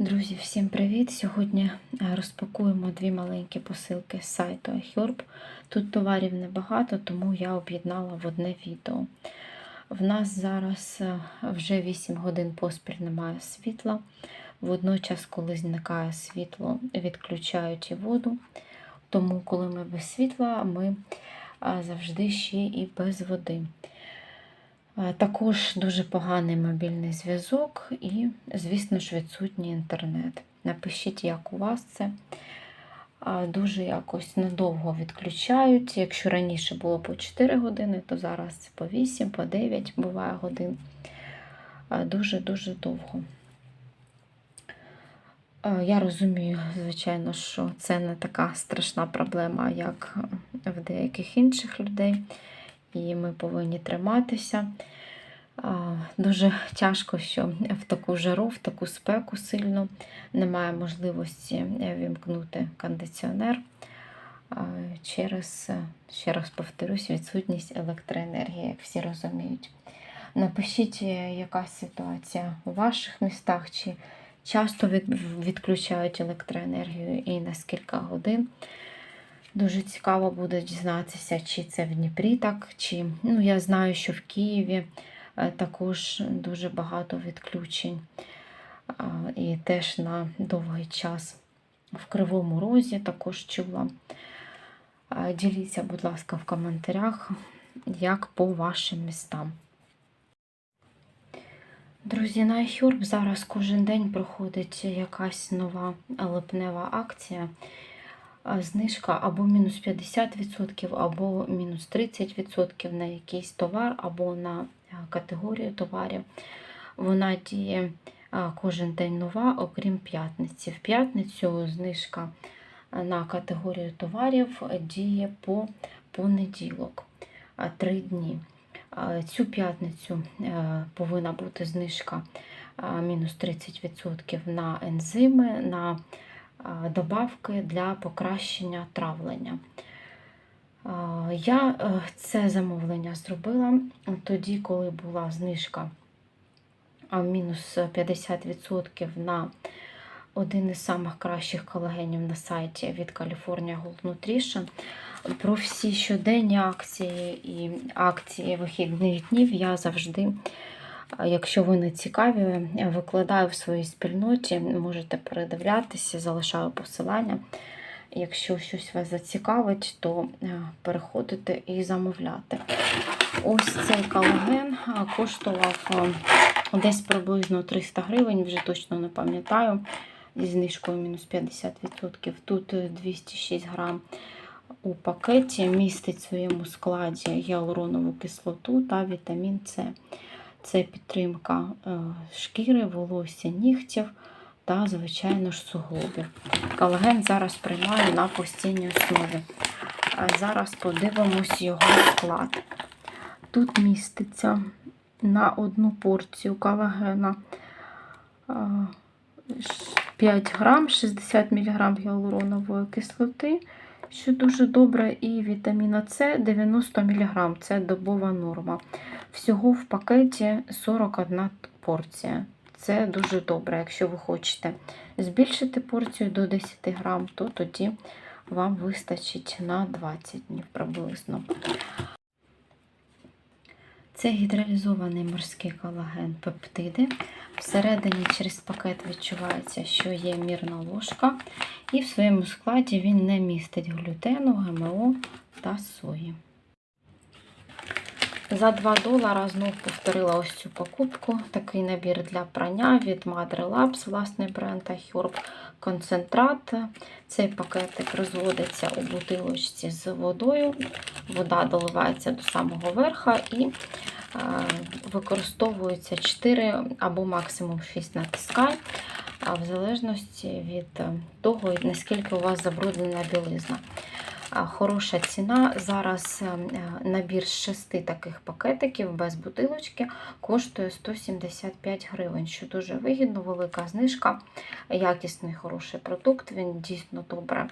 Друзі, всім привіт! Сьогодні е, розпакуємо дві маленькі посилки з сайту iHerb. Тут товарів небагато, тому я об'єднала в одне відео. В нас зараз е, вже 8 годин поспіль немає світла. Водночас, коли зникає світло, відключають воду. Тому, коли ми без світла, ми е, завжди ще і без води. Е, Також дуже поганий мобільний зв'язок і, звісно ж, відсутній інтернет. Напишіть, як у вас це. Дуже якось надовго відключають. Якщо раніше було по 4 години, то зараз по 8, по 9 буває годин. Дуже-дуже довго. Е, Я розумію, звичайно, що це не така страшна проблема, як в деяких інших людей і ми повинні триматися. Дуже тяжко, що в таку жару, в таку спеку сильно немає можливості вімкнути кондиціонер через, ще раз повторюсь, відсутність електроенергії, як всі розуміють. Напишіть, яка ситуація у ваших містах, чи часто відключають електроенергію і на скільки годин. Дуже цікаво буде дізнатися, чи це в Дніпрі так, чи ну, я знаю, що в Києві е, також дуже багато відключень. І теж на довгий час в Кривому Розі також чула. Діліться, будь ласка, в коментарях, як по вашим містам. Друзі, на iHerb зараз кожен день проходить якась нова липнева акція знижка або мінус 50%, або мінус 30% на якийсь товар, або на категорію товарів. Вона діє кожен день нова, окрім п'ятниці. В п'ятницю знижка на категорію товарів діє по понеділок 3 дні. Цю п'ятницю е, повинна бути знижка мінус 30% на ензими. на добавки для покращення травлення. Я е, це замовлення зробила тоді, коли була знижка мінус 50% на один із самих кращих колагенів на сайті від California Gold Nutrition. Про всі щоденні акції і акції вихідних днів я завжди Якщо ви не цікаві, викладаю в своїй спільноті, можете передивлятися, залишаю посилання. Якщо щось вас зацікавить, то е, переходите і замовляти. Ось цей колаген коштував е, десь приблизно 300 гривень, вже точно не пам'ятаю, зі знижкою мінус 50%. Тут 206 грам у пакеті містить в своєму складі гіалуронову кислоту та вітамін С. Це підтримка е, шкіри, волосся, нігтів та, звичайно ж, суглобів. Колаген зараз приймаю на постійній основі. Зараз подивимось його склад. Тут міститься на одну порцію колагена 5 грам, 60 мг гіалуронової кислоти, що дуже добре, і вітаміна С 90 мг це добова норма. Всього в пакеті 41 порція. Це дуже добре. Якщо ви хочете збільшити порцію до 10 грам, то тоді вам вистачить на 20 днів приблизно. Це гідралізований морський колаген пептиди. Всередині через пакет відчувається, що є мірна ложка, і в своєму складі він не містить глютену, ГМО та сої. За 2 долара знов повторила ось цю покупку. Такий набір для прання від Madre Labs, власний бренд iHerb концентрат. Цей пакетик розводиться у бутилочці з водою. Вода доливається до самого верха і е, використовується 4 або максимум 6 натискань, в залежності від того, наскільки у вас забруднена білизна хороша ціна. Зараз е, набір з шести таких пакетиків без бутилочки коштує 175 гривень, що дуже вигідно, велика знижка, якісний хороший продукт, він дійсно добре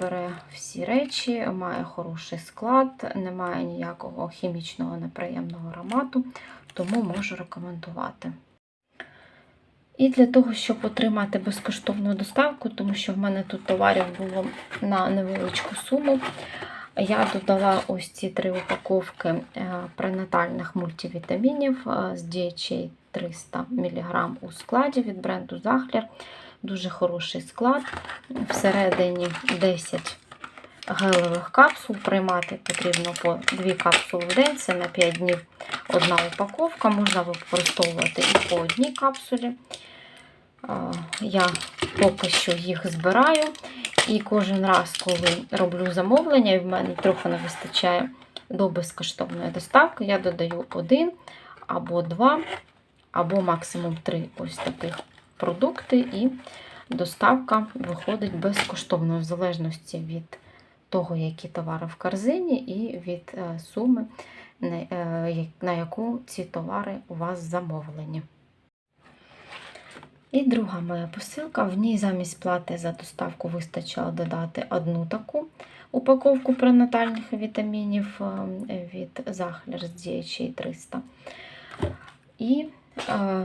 бере всі речі, має хороший склад, немає ніякого хімічного неприємного аромату, тому можу рекомендувати. І для того, щоб отримати безкоштовну доставку, тому що в мене тут товарів було на невеличку суму, я додала ось ці три упаковки е, пренатальних мультивітамінів е, з DHA 300 мг у складі від бренду Захлер. Дуже хороший склад. Всередині 10 гелевих капсул. Приймати потрібно по 2 капсули в день, це на 5 днів одна упаковка. Можна використовувати і по одній капсулі. Я поки що їх збираю. І кожен раз, коли роблю замовлення, і в мене трохи не вистачає до безкоштовної доставки, я додаю один або два, або максимум три ось таких продукти, і доставка виходить безкоштовно, в залежності від того, які товари в корзині, і від е, суми, на е, яку ці товари у вас замовлені. І друга моя посилка. В ній замість плати за доставку вистачило додати одну таку упаковку пренатальних вітамінів е, від Захлер з DHA 300. І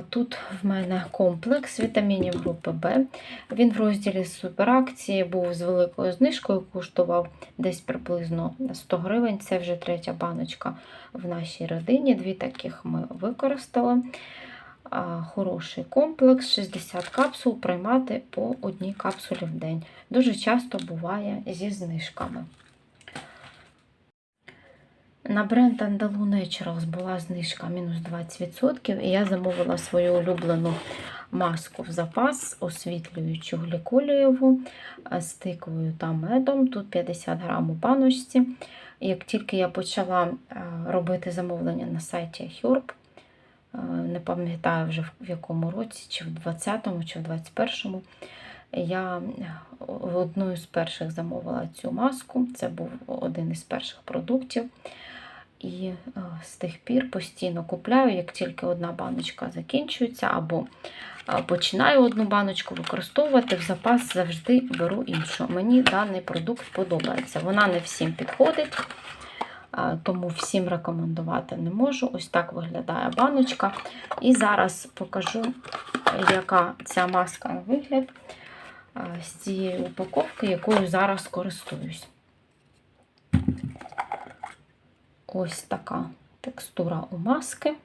тут в мене комплекс вітамінів групи Б. Він в розділі суперакції був з великою знижкою, коштував десь приблизно 100 гривень. Це вже третя баночка в нашій родині. Дві таких ми використали хороший комплекс, 60 капсул приймати по одній капсулі в день. Дуже часто буває зі знижками. На бренд Andalou Naturals була знижка мінус 20%, і я замовила свою улюблену маску в запас, освітлюючу гліколієву з тиквою та медом. Тут 50 грам у баночці. Як тільки я почала робити замовлення на сайті Herb, не пам'ятаю вже в якому році, чи в 20-му, чи в 21-му. Я одною з перших замовила цю маску, це був один із перших продуктів. І з тих пір постійно купляю, як тільки одна баночка закінчується, або починаю одну баночку використовувати, в запас завжди беру іншу. Мені даний продукт подобається. Вона не всім підходить тому всім рекомендувати не можу. Ось так виглядає баночка. І зараз покажу, яка ця маска на вигляд з цієї упаковки, якою зараз користуюсь. Ось така текстура у маски.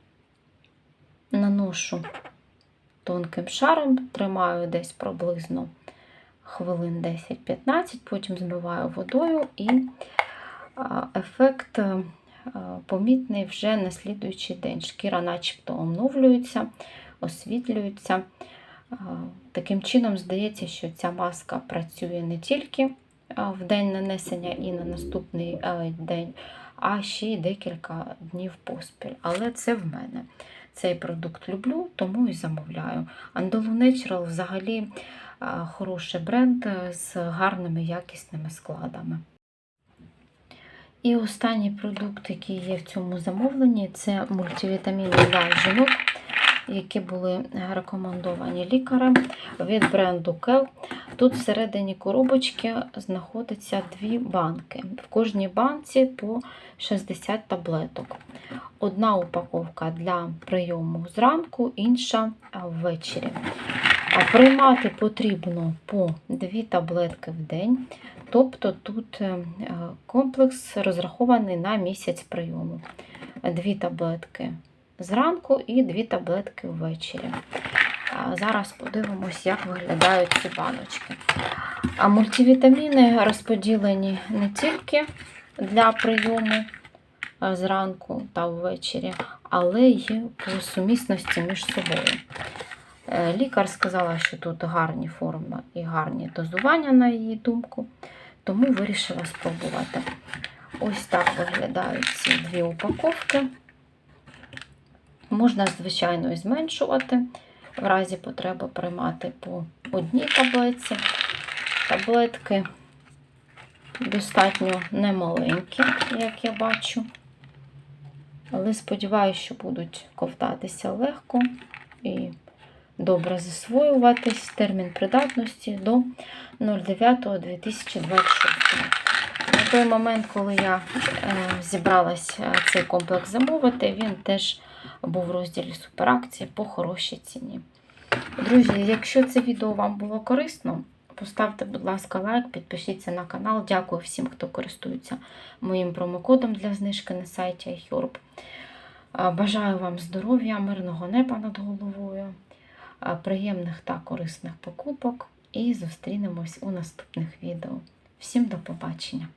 Наношу тонким шаром, тримаю десь приблизно хвилин 10-15, потім змиваю водою і ефект е, помітний вже на слідуючий день. Шкіра начебто оновлюється, освітлюється. Таким чином, здається, що ця маска працює не тільки в день нанесення і на наступний е, день, а ще й декілька днів поспіль. Але це в мене. Цей продукт люблю, тому і замовляю. Andalou Natural взагалі хороший бренд з гарними якісними складами. І останній продукт, який є в цьому замовленні, це мультивітаміни для жінок, які були рекомендовані лікарем від бренду Kel. Тут всередині коробочки знаходиться дві банки. В кожній банці по 60 таблеток. Одна упаковка для прийому зранку, інша ввечері. Приймати потрібно по 2 таблетки в день. Тобто тут е, комплекс розрахований на місяць прийому. Дві таблетки зранку і дві таблетки ввечері. Зараз подивимось, як виглядають ці баночки. А мультивітаміни розподілені не тільки для прийому зранку та ввечері, але й по сумісності між собою. Е, лікар сказала, що тут гарні форми і гарні дозування, на її думку, тому вирішила спробувати. Ось так виглядають ці дві упаковки. Можна, звичайно, і зменшувати, в разі потреби приймати по одній таблетці. Таблетки достатньо немаленькі, як я бачу. Але сподіваюся, що будуть ковтатися легко і добре засвоюватись. Термін придатності до 09.2026. На той момент, коли я е, зібралася цей комплекс замовити, він теж був в розділі суперакції по хорошій ціні. Друзі, якщо це відео вам було корисно, поставте, будь ласка, лайк, підпишіться на канал. Дякую всім, хто користується моїм промокодом для знижки на сайті iHerb. Бажаю вам здоров'я, мирного неба над головою, приємних та корисних покупок і зустрінемось у наступних відео. Всім до побачення!